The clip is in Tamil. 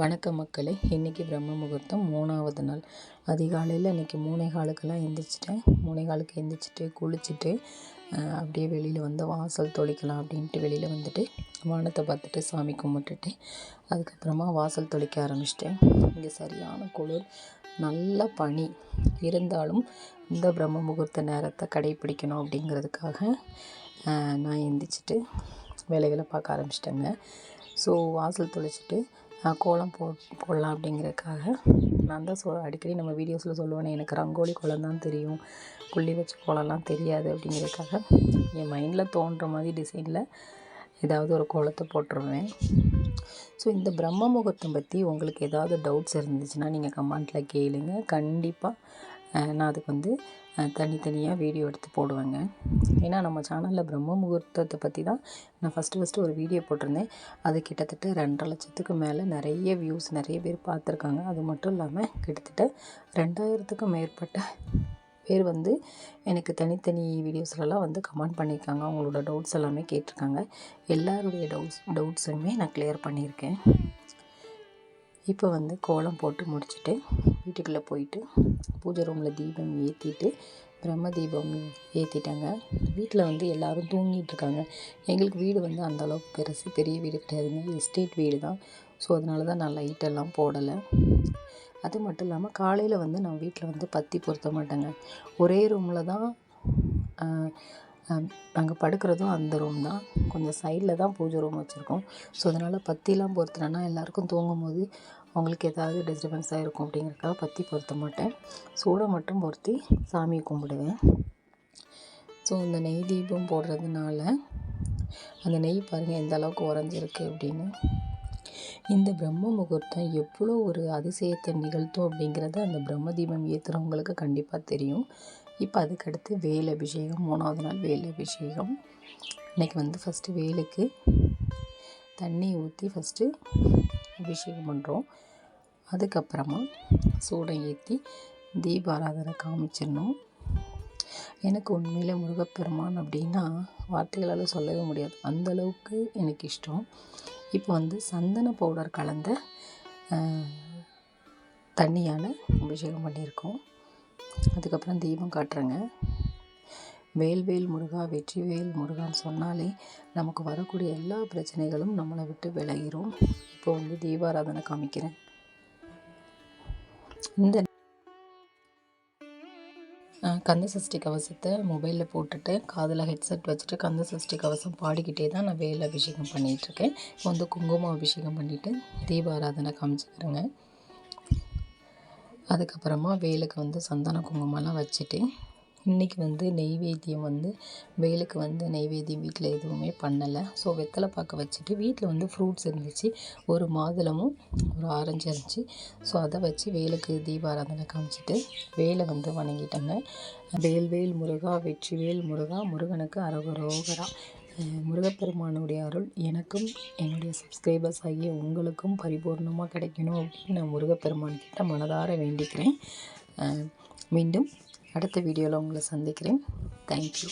வணக்கம் மக்களே. இன்றைக்கி பிரம்ம முகூர்த்தம் மூணாவது நாள். அதிகாலையில் இன்றைக்கி மூணே காலுக்கெல்லாம் எந்திரிச்சிட்டேன். மூணே காலுக்கு எந்திரிச்சிட்டு குளிச்சுட்டு அப்படியே வெளியில் வந்து வாசல் தொளிக்கலாம் அப்படின்ட்டு வெளியில் வந்துட்டு வானத்தை பார்த்துட்டு சாமி கும்பிட்டுட்டு அதுக்கப்புறமா வாசல் தொளிக்க ஆரம்பிச்சிட்டேன். இங்கே சரியான குளிர் நல்ல பனி. இருந்தாலும் இந்த பிரம்ம முகூர்த்த நேரத்தை கடைப்பிடிக்கணும் அப்படிங்கிறதுக்காக நான் எந்திரிச்சிட்டு வேலைகளை பார்க்க ஆரம்பிச்சிட்டேங்க. ஸோ வாசல் தொளிச்சிட்டு கோலம் போ போடலாம் அப்படிங்கிறதுக்காக. நான் தான் சொ அடிக்கடி நம்ம வீடியோஸில் சொல்லுவேனே எனக்கு ரங்கோலி கோலம் தான் தெரியும். புள்ளி வச்ச கோலம்லாம் தெரியாது அப்படிங்கிறதுக்காக. என் மைண்டில் தோன்ற மாதிரி டிசைனில் ஏதாவது ஒரு கோலத்தை போட்டுருவேன். ஸோ இந்த பிரம்ம முகூர்த்தம் பற்றி உங்களுக்கு ஏதாவது டவுட்ஸ் இருந்துச்சுன்னா நீங்கள் கமெண்ட்டில் கேளுங்க. கண்டிப்பாக நான் அதுக்கு வந்து தனித்தனியாக வீடியோ எடுத்து போடுவேங்க. ஏன்னா நம்ம சேனலில் பிரம்ம முகூர்த்தத்தை பற்றி தான் நான் ஃபஸ்ட்டு ஃபஸ்ட்டு ஒரு வீடியோ போட்டிருந்தேன். அது கிட்டத்தட்ட ரெண்டரை லட்சத்துக்கு மேலே நிறைய வியூஸ் நிறைய பேர் பார்த்துருக்காங்க. அது மட்டும் இல்லாமல் கிட்டத்தட்ட ரெண்டாயிரத்துக்கும் மேற்பட்ட பேர் வந்து எனக்கு தனித்தனி வீடியோஸ்லலாம் வந்து கமெண்ட் பண்ணியிருக்காங்க. அவங்களோட டவுட்ஸ் எல்லாமே கேட்டிருக்காங்க. எல்லாருடைய டவுட்ஸ் டவுட்ஸுமே நான் கிளியர் பண்ணியிருக்கேன். இப்போ வந்து கோலம் போட்டு முடிச்சுட்டு வீட்டுக்குள்ளே போயிட்டு பூஜை ரூமில் தீபம் ஏற்றிட்டு பிரம்ம தீபம் ஏற்றிட்டாங்க வீட்டில் வந்து எல்லோரும் தூங்கிட்டுருக்காங்க எங்களுக்கு வீடு வந்து அந்தளவுக்கு பெருசு பெரிய வீடு கிடையாதுங்க. எஸ்டேட் வீடு தான். ஸோ அதனால தான் நான் லைட்டெல்லாம் போடலை. அது மட்டும் இல்லாமல் காலையில் வந்து நான் வீட்டில் வந்து பத்தி பொருத்த மாட்டேங்க. ஒரே ரூமில் தான் நாங்கள் படுக்கிறதும் அந்த ரூம் தான். கொஞ்சம் சைடில் தான் பூஜை ரூம் வச்சுருக்கோம். ஸோ அதனால் பத்திலாம் பொருத்துனேன்னா எல்லாேருக்கும் தூங்கும் போது அவங்களுக்கு ஏதாவது டிஸ்டர்பன்ஸாக இருக்கும் அப்படிங்கிறக்காக பற்றி பொருத்த மாட்டேன். சூடை மட்டும் பொருத்தி சாமியை கும்பிடுவேன். ஸோ இந்த நெய் தீபம் போடுறதுனால அந்த நெய் பாருங்கள் எந்த அளவுக்கு உறைஞ்சிருக்கு அப்படின்னு. இந்த பிரம்ம முகூர்த்தம் எவ்வளோ ஒரு அதிசயத்தை நிகழ்த்தும் அப்படிங்கிறத அந்த பிரம்ம தீபம் ஏற்றுறவங்களுக்கு கண்டிப்பாக தெரியும். இப்போ அதுக்கடுத்து வேல் அபிஷேகம் மூணாவது நாள் வேல் அபிஷேகம். இன்றைக்கி வந்து ஃபஸ்ட்டு வேலுக்கு தண்ணி ஊற்றி ஃபஸ்ட்டு அபிஷேகம் பண்ணுறோம் அதுக்கப்புறமா சூடம் ஏற்றி தீபாராதனை காமிச்சிடணும். எனக்கு உண்மையில் முருகப்பெருமான் அப்படின்னா வார்த்தைகளால் சொல்லவே முடியாது. அந்தளவுக்கு எனக்கு இஷ்டம். இப்போ வந்து சந்தன பவுடர் கலந்த தண்ணியால் அபிஷேகம் பண்ணியிருக்கோம். அதுக்கப்புறம் தீபம் காட்டுறேங்க. வேல்வேல் முருகா வெற்றிவேல் முருகான்னு சொன்னாலே நமக்கு வரக்கூடிய எல்லா பிரச்சனைகளும் நம்மளை விட்டு விலகிரும். இப்போ வந்து தீபாராதனை காமிக்கிறேன். இந்த கந்த சஷ்டி கவசத்தை மொபைலில் போட்டுட்டு காதில் ஹெட்செட் வச்சுட்டு கந்த சஷ்டி கவசம் பாடிக்கிட்டே தான் நான் வேல் அபிஷேகம் பண்ணிகிட்ருக்கேன் இப்போ வந்து குங்குமம் அபிஷேகம் பண்ணிவிட்டு தீபாராதனை காமிச்சிக்கிறேங்க. அதுக்கப்புறமா வேலுக்கு வந்து சந்தன குங்குமம்லாம் வச்சுட்டு இன்றைக்கி வந்து நெய்வேத்தியம் வந்து வேலுக்கு வந்து நெய்வேத்தியம் வீட்டில் எதுவுமே பண்ணலை. ஸோ வெத்தலை பார்க்க வச்சுட்டு வீட்டில் வந்து ஃப்ரூட்ஸ் இருந்துச்சு. ஒரு மாதுளமும் ஒரு ஆரஞ்சு இருந்துச்சு. ஸோ அதை வச்சு வேலுக்கு தீபாராதனை காமிச்சிட்டு வேலை வந்து வணங்கிட்டாங்க. வேல்வேல் முருகா வெற்றிவேல் முருகா முருகனுக்கு அரகரோகரா. முருகப்பெருமானுடைய அருள் எனக்கும் என்னுடைய சப்ஸ்கிரைபர்ஸ் ஆகிய உங்களுக்கும் பரிபூர்ணமாக கிடைக்கணும் அப்படின்னு நான் முருகப்பெருமான் கிட்ட மனதார வேண்டிக்கிறேன். மீண்டும் அடுத்த வீடியோவில் உங்களை சந்திக்கிறேன். தேங்க்யூ